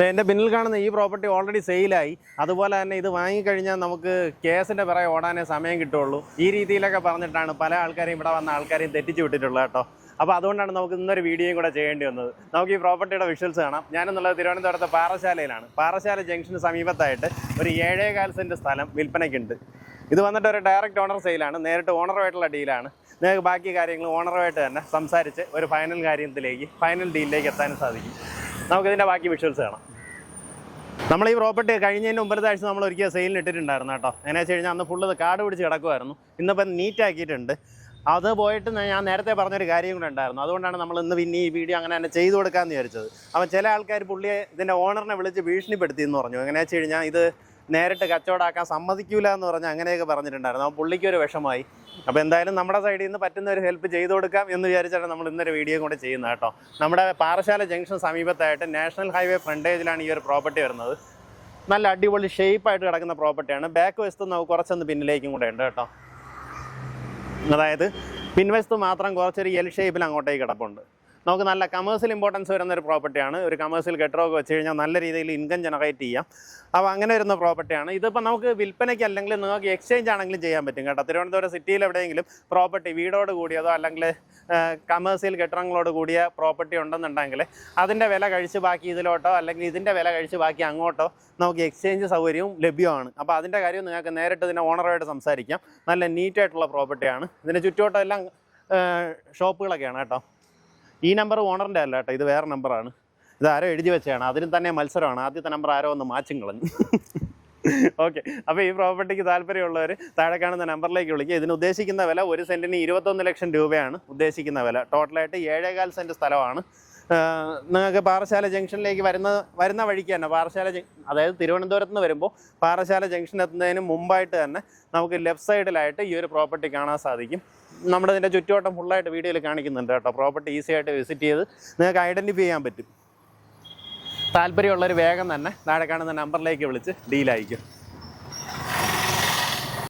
എന്റെ പിന്നിൽ കാണുന്ന ഈ പ്രോപ്പർട്ടി ഓൾറെഡി സെയിലായി അതുപോലെ തന്നെ ഇത് വാങ്ങിക്കഴിഞ്ഞാൽ നമുക്ക് കേസിന്റെ പിറകെ ഓടാനേ സമയം കിട്ടുള്ളൂ ഈ രീതിയിലൊക്കെ പറഞ്ഞിട്ടാണ് പല ആൾക്കാരെയും ഇവിടെ വന്ന ആൾക്കാരെയും തെറ്റിച്ചു വിട്ടിട്ടുള്ളത് കേട്ടോ. അപ്പോൾ അതുകൊണ്ടാണ് നമുക്ക് ഇന്നൊരു വീഡിയോയും കൂടെ ചെയ്യേണ്ടി വന്നത്. നമുക്ക് ഈ പ്രോപ്പർട്ടിയുടെ വിഷ്വൽസ് കാണാം. ഞാനെന്നുള്ളത് തിരുവനന്തപുരത്തെ പാറശാലയിലാണ് പാറശാല ജംഗ്ഷന് സമീപത്തായിട്ട് ഒരു ഏഴേകാൽ സെന്റ് സ്ഥലം വിൽപ്പനയ്ക്കുണ്ട്. ഇത് വന്നിട്ട് ഒരു ഡയറക്റ്റ് ഓണർ സെയിലാണ് നേരിട്ട് ഓണറുമായിട്ടുള്ള ഡീലാണ് നിങ്ങൾക്ക് ബാക്കി കാര്യങ്ങൾ ഓണറുമായിട്ട് തന്നെ സംസാരിച്ച് ഒരു ഫൈനൽ കാര്യത്തിലേക്ക് ഫൈനൽ ഡീലിലേക്ക് എത്താനും സാധിക്കും. നമുക്കിതിന്റെ ബാക്കി വിഷ്വൽസ് കാണാം. നമ്മൾ ഈ പ്രോപ്പർട്ടി കഴിഞ്ഞതിന് ഒമ്പത് ആഴ്ച നമ്മൾ ഒരിക്കൽ സെയിലിന് ഇട്ടിട്ടുണ്ടായിരുന്നു കേട്ടോ. എന്നു വെച്ച് കഴിഞ്ഞാൽ അന്ന് ഫുള്ള് കാട് പിടിച്ച് കിടക്കുമായിരുന്നു ഇന്നിപ്പം നീറ്റാക്കിയിട്ടുണ്ട് അത് പോയിട്ട് ഞാൻ നേരത്തെ പറഞ്ഞൊരു കാര്യം കൂടെ ഉണ്ടായിരുന്നു. അതുകൊണ്ടാണ് നമ്മൾ ഇന്ന് പിന്നെ ഈ വീഡിയോ അങ്ങനെ തന്നെ ചെയ്തു കൊടുക്കാമെന്ന് വിചാരിച്ചത്. അപ്പം ചില ആൾക്കാർ പുള്ളിയെ ഇതിന്റെ ഓണറിനെ വിളിച്ച് ഭീഷണിപ്പെടുത്തി എന്ന് പറഞ്ഞു. എങ്ങനെയാ വെച്ച് കഴിഞ്ഞാൽ ഇത് നേരിട്ട് കച്ചവടമാക്കാൻ സമ്മതിക്കൂല എന്ന് പറഞ്ഞ് അങ്ങനെയൊക്കെ പറഞ്ഞിട്ടുണ്ടായിരുന്നു. അപ്പോൾ പുള്ളിക്ക് ഒരു വിഷമമായി. അപ്പോൾ എന്തായാലും നമ്മുടെ സൈഡിൽ നിന്ന് പറ്റുന്ന ഒരു ഹെൽപ്പ് ചെയ്തു കൊടുക്കാം എന്ന് വിചാരിച്ചാണ് നമ്മൾ ഇന്നൊരു വീഡിയോ കൂടെ ചെയ്യുന്നത് കേട്ടോ. നമ്മുടെ പാറശാല ജംഗ്ഷൻ സമീപത്തായിട്ട് നാഷണൽ ഹൈവേ ഫ്രണ്ടേജിലാണ് ഈ ഒരു പ്രോപ്പർട്ടി വരുന്നത്. നല്ല അടിപൊളി ഷേപ്പായിട്ട് കിടക്കുന്ന പ്രോപ്പർട്ടിയാണ് ബാക്ക് വശത്ത് നമുക്ക് കുറച്ചൊന്ന് പിന്നിലേക്കും കൂടെ ഉണ്ട് കേട്ടോ. അതായത് പിൻവശത്ത് മാത്രം കുറച്ചൊരു എൽ ഷേപ്പിൽ അങ്ങോട്ടേക്ക് കിടപ്പുണ്ട്. നമുക്ക് നല്ല കമേഴ്സ്യൽ ഇമ്പോർട്ടൻസ് വരുന്ന ഒരു പ്രോപ്പർട്ടിയാണ് ഒരു കമേഴ്സ്യൽ കെട്ടിടമൊക്കെ വെച്ച് കഴിഞ്ഞാൽ നല്ല രീതിയിൽ ഇൻകം ജനറേറ്റ് ചെയ്യാം. അപ്പോൾ അങ്ങനെ വരുന്ന പ്രോപ്പർട്ടിയാണ് ഇതിപ്പോൾ നമുക്ക് വിൽപ്പനയ്ക്ക് അല്ലെങ്കിൽ നിങ്ങൾക്ക് എക്സ്ചേഞ്ച് ആണെങ്കിലും ചെയ്യാൻ പറ്റും കേട്ടോ. തിരുവനന്തപുരം സിറ്റിയിൽ എവിടെയെങ്കിലും പ്രോപ്പർട്ടി വീടോട് കൂടിയതോ അല്ലെങ്കിൽ കമേഴ്സ്യൽ കെട്ടിടങ്ങളോട് കൂടിയ പ്രോപ്പർട്ടി ഉണ്ടെന്നുണ്ടെങ്കിൽ അതിന്റെ വില കഴിച്ച് ബാക്കി ഇതിലോട്ടോ അല്ലെങ്കിൽ ഇതിന്റെ വില കഴിച്ച് ബാക്കി അങ്ങോട്ടോ നമുക്ക് എക്സ്ചേഞ്ച് സൗകര്യവും ലഭ്യമാണ്. അപ്പോൾ അതിന്റെ കാര്യം നിങ്ങൾക്ക് നേരിട്ട് ഇതിന്റെ ഓണറുമായിട്ട് സംസാരിക്കാം. നല്ല നീറ്റായിട്ടുള്ള പ്രോപ്പർട്ടിയാണ് ഇതിന്റെ ചുറ്റുവട്ടം എല്ലാം ഷോപ്പുകളൊക്കെയാണ് കേട്ടോ. ഈ നമ്പർ ഓണറിന്റെ അല്ല കേട്ടോ ഇത് വേറെ നമ്പറാണ് ഇത് ആരോ എഴുതി വെച്ചതാണ്. അതിന് തന്നെ മത്സരമാണ്. ആദ്യത്തെ നമ്പർ ആരോ ഒന്ന് മാച്ചും കളഞ്ഞു. ഓക്കെ അപ്പോൾ ഈ പ്രോപ്പർട്ടിക്ക് താല്പര്യമുള്ളവർ താഴെ കാണുന്ന നമ്പറിലേക്ക് വിളിക്കുക. ഇതിന് ഉദ്ദേശിക്കുന്ന വില ഒരു സെന്റിന് ഇരുപത്തൊന്ന് ലക്ഷം രൂപയാണ് ഉദ്ദേശിക്കുന്ന വില. ടോട്ടലായിട്ട് ഏഴേകാൽ സെന്റ് സ്ഥലമാണ്. നിങ്ങൾക്ക് പാറശാല ജംഗ്ഷനിലേക്ക് വരുന്ന വരുന്ന വഴിക്ക് തന്നെ പാറശാല അതായത് തിരുവനന്തപുരത്ത് നിന്ന് വരുമ്പോൾ പാറശാല ജംഗ്ഷൻ എത്തുന്നതിന് മുമ്പായിട്ട് തന്നെ നമുക്ക് ലെഫ്റ്റ് സൈഡിലായിട്ട് ഈ ഒരു പ്രോപ്പർട്ടി കാണാൻ സാധിക്കും. നമ്മുടെ ഇതിന്റെ ചുറ്റുവട്ടം ഫുള്ളായിട്ട് വീഡിയോയിൽ കാണിക്കുന്നുണ്ട് കേട്ടോ. പ്രോപ്പർട്ടി ഈസി ആയിട്ട് വിസിറ്റ് ചെയ്ത് നിങ്ങൾക്ക് ഐഡന്റിഫൈ ചെയ്യാൻ പറ്റും. താല്പര്യമുള്ളവർ വേഗം തന്നെ താഴെ കാണുന്ന നമ്പറിലേക്ക് വിളിച്ച് ഡീലായിരിക്കും